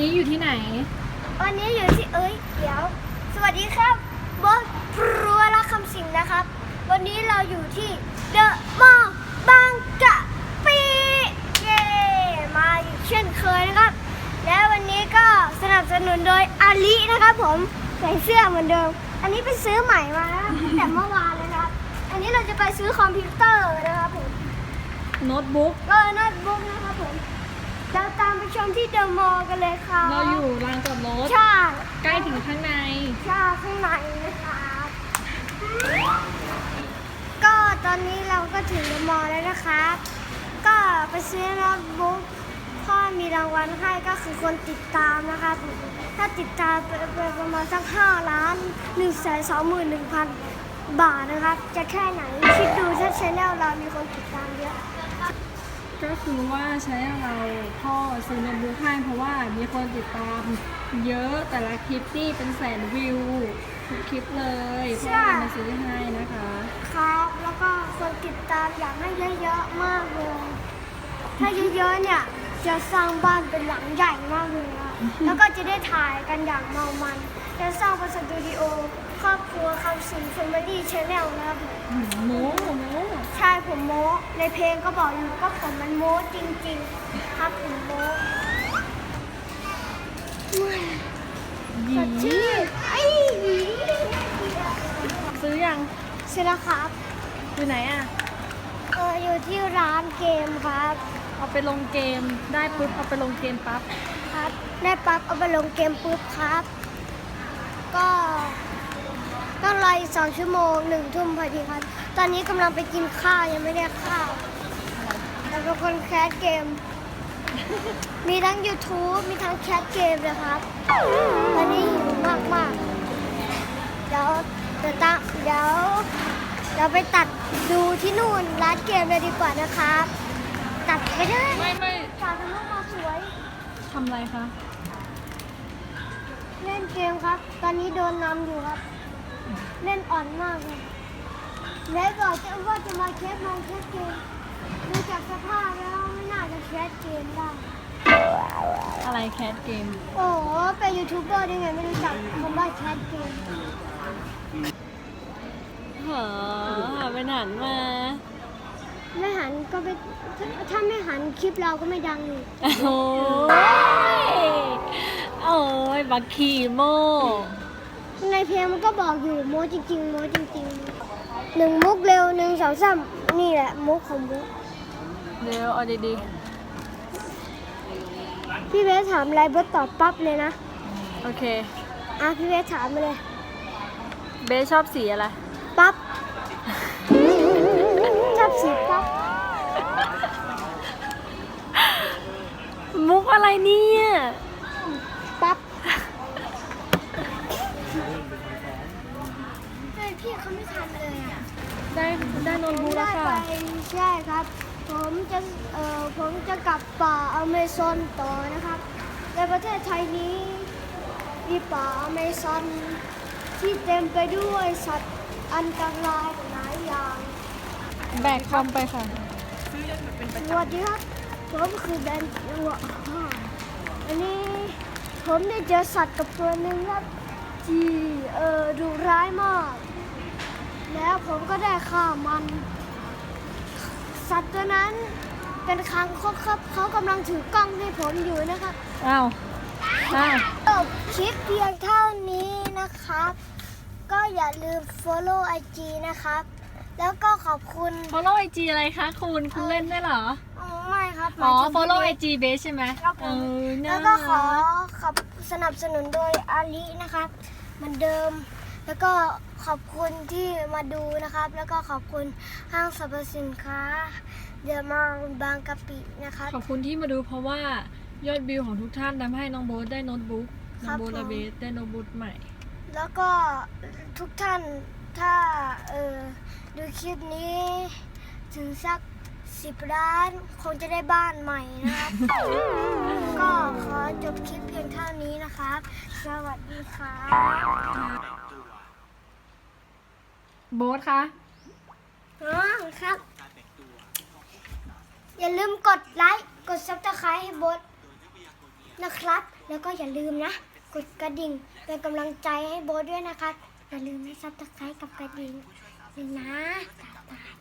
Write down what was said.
วันนี้อยู่ที่ไหน วันนี้อยู่ที่เอ้ยเดี๋ยว สวัสดีครับบอสพรัวรักคำสิงนะครับ วันนี้เราอยู่ที่เดอะมอลบางกะปิเย่มาอีกเช่นเคยนะครับ และวันนี้ก็สนับสนุนโดยอาลีนะครับ ผมใส่เสื้อเหมือนเดิม อันนี้ไปซื้อใหม่มาตั้งแต่เมื่อวานเลยนะครับ อันนี้เราจะไปซื้อคอมพิวเตอร์นะครับผมโน้ตบุ๊กเออโน้ตบุ๊กนะครับผม เราตามไปชมที่เดอะมอลล์กันเลยค่ะเราอยู่ลานจอดรถใช่ใกล้ถึงข้างในใช่ข้างในนะครับก็ตอนนี้เราก็ถึงเดอะมอลล์แล้วนะครับก็ไปซื้อโน้ตบุ๊กพ่อมีรางวัลให้ก็คือคนติดตามนะครับถ้าติดตามไปไปประมาณสักห้าล้านหนึ่งแสนสองหมื่นหนึ่งพันบาทนะครับ จะแค่ไหนคิดดูถ้าชแนลเรามีคนติดตามเยอะ ก็คือว่าใช้เราพ่อซื้อโน้ตบุ๊กให้เพราะว่ามีคนติดตามเยอะแต่ละคลิปนี่เป็นแสนวิวทุกคลิปเลยพ่อเลยมาซื้อให้นะคะ ครับ แล้วก็คนติดตามอยากให้เยอะๆมากเลย ถ้าเยอะๆเนี่ย จะสร้างบ้านเป็นหลังใหญ่มากเลยนะ แล้วก็จะได้ถ่ายกันอย่างเมามัน จะสร้างเป็นสตูดิโอ ครอบครัวคำสิงแฟมิลี่ชแนลนะครับผมโม้โม้ใช่ผมโม้ในเพลงก็บอกอยู่ก็ผมมันโม้จริง ๆ ครับผมโม้สดชื่นไอ้ซื้อยังใช่แล้วครับ อยู่ไหนอะ เอออยู่ที่ร้านเกมครับ เอาไปลงเกมได้ปุ๊บเอาไปลงเกมปั๊บ ครับ ได้ปั๊บเอาไปลงเกมปุ๊บครับ ก็ ต้องรออีกสองชั่วโมงหนึ่งทุ่มพอดีครับ ตอนนี้กำลังไปกินข้าวยังไม่ได้ข้าวแต่เป็นคนแคสเกม มีทั้ง YouTube มีทั้งแคสเกมนะครับตอนนี้หิวมากมากๆเดี๋ยวเดี๋ยวตั้งเดี๋ยวเดี๋ยวไปตัดดูที่นู่นร้านเกมเลยดีกว่านะครับ ตัดไปได้ไม่ไม่ตัดทำให้มาสวย ทำอะไรคะ เล่นเกมครับ ตอนนี้โดนนำอยู่ครับ เล่นอ่อนมากเลยแล้วบอกจะว่าจะมาแคสมองแคสเกมดูจากสภาพแล้วไม่น่าจะแคสเกมได้ อะไรแคสเกม โอ้โหเป็นยูทูบเบอร์ได้ไงไม่รู้จักคำว่าแคสเกมเหรอไปหันมา ไม่หันก็ไม่ถ้าถ้าไม่หันคลิปเราก็ไม่ดังอีกโอ้ย โอ้ยบักขี่โม ในเพลงมันก็บอกอยู่โมจริงๆโมจริงๆหนึ่งมุกเร็วหนึ่งสองสามนี่แหละมุกของมุกเดี๋ยวเอาดีพี่เวสถามอะไรเบิร์ตตอบปั๊บเลยนะๆ โอเค อะพี่เวสถามมาเลยเบสชอบสีอะไร ปั๊บชอบสีปั๊บมุกอะไรเนี่ย ปั๊บเฮ้ยพี่เขาไม่ทันเลยอะ ได้ได้โนนบูแล้วค่ะ ได้ไป ใช่ครับ ผมจะเอ่อผมจะกลับป่าอเมซอนต่อนะครับ ในประเทศไทยนี้มีป่าอเมซอนที่เต็มไปด้วยสัตว์อันตรายหลายอย่าง แบกคอมไปค่ะสวัสดีครับ ผมคือแดนวัวอันนี้ผมได้เจอสัตว์กับตัวหนึ่งครับที่เออดุร้ายมาก แล้วผมก็ได้ฆ่ามัน สัตว์ตัวนั้นเป็นคางคกครับเขากำลังถือกล้องให้ผมอยู่นะครับอ้าวอ้าวจบคลิปเพียงเท่านี้นะครับ ก็อย่าลืม follow IG นะครับ แล้วก็ขอบคุณ follow IG อะไรคะคุณคุณเล่นได้เหรออ๋อไม่ครับหอ๋มาอยถึง follow พี่เล็ก IG เบสใช่ไหมครับผเอมอน่าแล้วก็ขอขอบสนับสนุนโดยอาลีนะครับ เหมือนเดิม แล้วก็ขอบคุณที่มาดูนะครับ แล้วก็ขอบคุณห้างสรรพสินค้าเดอะมอลล์บางกะปินะครับขอบคุณที่มาดูเพราะว่ายอดวิวของทุกท่านทำให้น้องโบ๊ทได้โน้ตบุ๊กคน้รัอบงโบ๊ทและผมเบสได้โน้ตบุ๊กใหม่ แล้วก็ทุกท่านถ้าเออดูคลิปนี้ ถึงสักสิบล้านคงจะได้บ้านใหม่นะครับ ก็ขอจบคลิปเพียงเท่านี้นะครับ สวัสดีครับ โบ๊ทคะอ๋อครับ อย่าลืมกดไลค์ กดซับสไครต์ให้โบ๊ทนะครับ แล้วก็อย่าลืมนะ กดกระดิ่งเป็นกำลังใจให้โบ๊ทด้วยนะคะ อย่าลืมนะซับสไครต์กับกระดิ่งเลยนะตาย